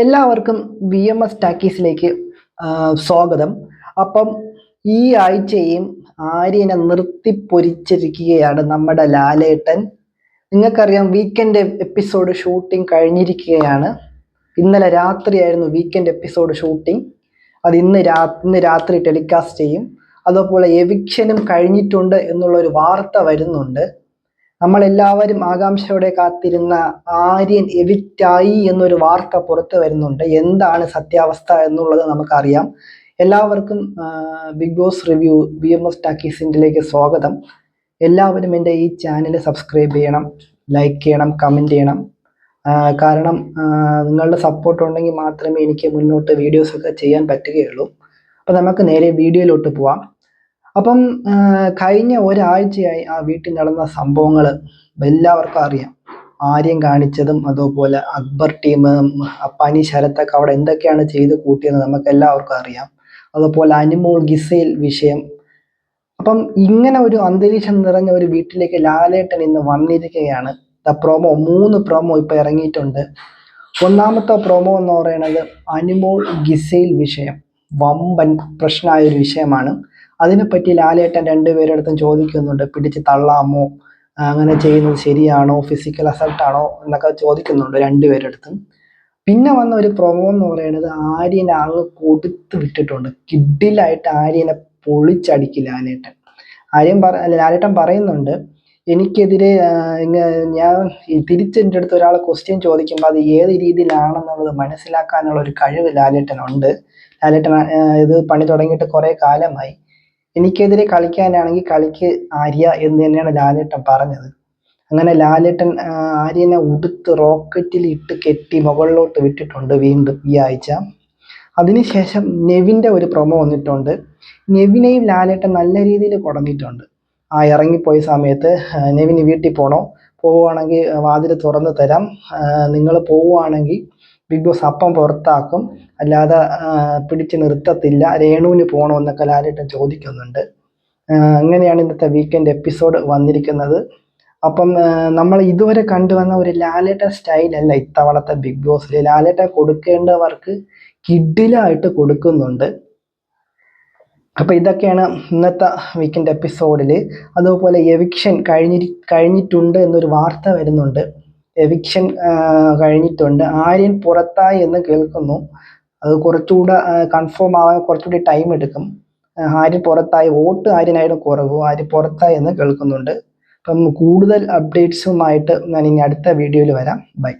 എല്ലാവർക്കും B M S ടാക്കീസിലേക്ക് സ്വാഗതം. അപ്പം ഈ ആഴ്ചയും ആര്യനെ നിർത്തിപ്പൊരിച്ചിരിക്കുകയാണ് നമ്മുടെ ലാലേട്ടൻ. നിങ്ങൾക്കറിയാം വീക്കെൻഡ് എപ്പിസോഡ് ഷൂട്ടിംഗ് കഴിഞ്ഞിരിക്കുകയാണ്. ഇന്നലെ രാത്രിയായിരുന്നു വീക്കെൻഡ് എപ്പിസോഡ് ഷൂട്ടിംഗ് അത് ഇന്ന് രാ ഇന്ന് രാത്രി ടെലികാസ്റ്റ് ചെയ്യും. അതുപോലെ എവിക്ഷനും കഴിഞ്ഞിട്ടുണ്ട് എന്നുള്ളൊരു വാർത്ത വരുന്നുണ്ട്. നമ്മളെല്ലാവരും ആകാംക്ഷയോടെ കാത്തിരുന്ന ആര്യൻ എവിറ്റായി എന്നൊരു വാർത്ത പുറത്തു വരുന്നുണ്ട്. എന്താണ് സത്യാവസ്ഥ എന്നുള്ളത് നമുക്കറിയാം. എല്ലാവർക്കും Bigg Boss review B M S ടാക്കീസിന്റെലേക്ക് സ്വാഗതം. എല്ലാവരും എന്റെ ഈ ചാനൽ സബ്സ്ക്രൈബ് ചെയ്യണം ലൈക്ക് ചെയ്യണം കമന്റ് ചെയ്യണം. കാരണം നിങ്ങളുടെ സപ്പോർട്ട് ഉണ്ടെങ്കിൽ മാത്രമേ എനിക്ക് മുന്നോട്ട് വീഡിയോസൊക്കെ ചെയ്യാൻ പറ്റുകയുള്ളൂ. അപ്പോൾ നമുക്ക് നേരെ വീഡിയോയിലോട്ട് പോവാം. അപ്പം കഴിഞ്ഞ ഒരാഴ്ചയായി ആ വീട്ടിൽ നടന്ന സംഭവങ്ങൾ എല്ലാവർക്കും അറിയാം. ആര്യം കാണിച്ചതും അതുപോലെ അക്ബർ ടീം അപ്പാനി ശരത്തൊക്കെ അവിടെ എന്തൊക്കെയാണ് ചെയ്ത് കൂട്ടിയെന്ന് നമുക്ക് എല്ലാവർക്കും അറിയാം. അതുപോലെ അനിമോൾ ഗിസൈൽ വിഷയം. അപ്പം ഇങ്ങനെ ഒരു അന്തരീക്ഷം നിറഞ്ഞ ഒരു വീട്ടിലേക്ക് ലാലേട്ടൻ ഇന്ന് വന്നിരിക്കുകയാണ്. ദ പ്രൊമോ മൂന്ന് പ്രൊമോ ഇപ്പൊ ഇറങ്ങിയിട്ടുണ്ട്. ഒന്നാമത്തെ പ്രൊമോ എന്ന് പറയുന്നത് അനിമോൾ ഗിസൈൽ വിഷയം. വമ്പൻ പ്രശ്നമായ ഒരു വിഷയമാണ്. അതിനെപ്പറ്റി ലാലേട്ടൻ രണ്ടുപേരുടെ അടുത്തും ചോദിക്കുന്നുണ്ട്. പിടിച്ച് തള്ളാമോ? അങ്ങനെ ചെയ്യുന്നത് ശരിയാണോ? ഫിസിക്കൽ അസൾട്ട് ആണോ? എന്നൊക്കെ ചോദിക്കുന്നുണ്ട് രണ്ടുപേരുടെ അടുത്തും. പിന്നെ വന്ന ഒരു പ്രൊമോ എന്ന് പറയുന്നത് ആര്യനെ അങ്ങ് കൊടുത്ത് വിട്ടിട്ടുണ്ട്. കിഡിലായിട്ട് ആര്യനെ പൊളിച്ചടിക്കി ലാലേട്ടൻ. ആര്യൻ പറ ലാലേട്ടൻ പറയുന്നുണ്ട് എനിക്കെതിരെ ഞാൻ തിരിച്ച് എന്റെ അടുത്ത് ഒരാൾ ക്വസ്റ്റ്യൻ ചോദിക്കുമ്പോൾ അത് ഏത് രീതിയിലാണെന്നുള്ളത് മനസ്സിലാക്കാനുള്ള ഒരു കഴിവ് ലാലേട്ടനുണ്ട്. ലാലേട്ടൻ ഇത് പണി തുടങ്ങിയിട്ട് കുറേ കാലമായി. എനിക്കെതിരെ കളിക്കാനാണെങ്കിൽ കളിക്ക് ആര്യ എന്ന് തന്നെയാണ് ലാലേട്ടൻ പറഞ്ഞത്. അങ്ങനെ ലാലേട്ടൻ ആര്യനെ ഉടുത്ത് റോക്കറ്റിൽ ഇട്ട് കെട്ടി മുകളിലോട്ട് വിട്ടിട്ടുണ്ട് വീണ്ടും ഈ ആഴ്ച. അതിനുശേഷം നെവിന്റെ ഒരു പ്രൊമോ വന്നിട്ടുണ്ട്. നെവിനെയും ലാലേട്ടൻ നല്ല രീതിയിൽ കുടഞ്ഞിട്ടുണ്ട് ആ ഇറങ്ങിപ്പോയ സമയത്ത് നെവിന് വീട്ടിൽ പോകണോ പോവുകയാണെങ്കിൽ വാതിൽ തുറന്ന് തരാം. നിങ്ങൾ പോവുകയാണെങ്കിൽ ബിഗ് ബോസ് അപ്പം പുറത്താക്കും. അല്ലാതെ പിടിച്ചു നിർത്തത്തില്ല. രേണുവിന് പോകണമെന്നൊക്കെ ലാലേട്ടൻ ചോദിക്കുന്നുണ്ട്. അങ്ങനെയാണ് ഇന്നത്തെ വീക്കെൻഡ് എപ്പിസോഡ് വന്നിരിക്കുന്നത്. അപ്പം നമ്മൾ ഇതുവരെ കണ്ടുവന്ന ഒരു ലാലേട്ടൻ സ്റ്റൈലല്ല ഇത്തവണത്തെ ബിഗ് ബോസിൽ ലാലേട്ട കൊടുക്കേണ്ടവർക്ക് കിഡിലായിട്ട് കൊടുക്കുന്നുണ്ട്. അപ്പോൾ ഇതൊക്കെയാണ് ഇന്നത്തെ വീക്കെൻഡ് എപ്പിസോഡിൽ അതുപോലെ എവിക്ഷൻ കഴിഞ്ഞി കഴിഞ്ഞിട്ടുണ്ട് എന്നൊരു വാർത്ത വരുന്നുണ്ട്. എവിക്ഷൻ കഴിഞ്ഞിട്ടുണ്ട്. ആര്യൻ പുറത്തായി എന്ന് കേൾക്കുന്നു. അത് കുറച്ചുകൂടെ കൺഫേം ആവാൻ കുറച്ചുകൂടി ടൈം എടുക്കും. ആര്യൻ പുറത്തായി വോട്ട് ആര്യനായിരുന്നു കുറവ്. ആര്യൻ പുറത്തായി എന്ന് കേൾക്കുന്നുണ്ട്. അപ്പം കൂടുതൽ അപ്ഡേറ്റ്സുമായിട്ട് ഞാൻ ഇനി അടുത്ത വീഡിയോയിൽ വരാം. ബൈ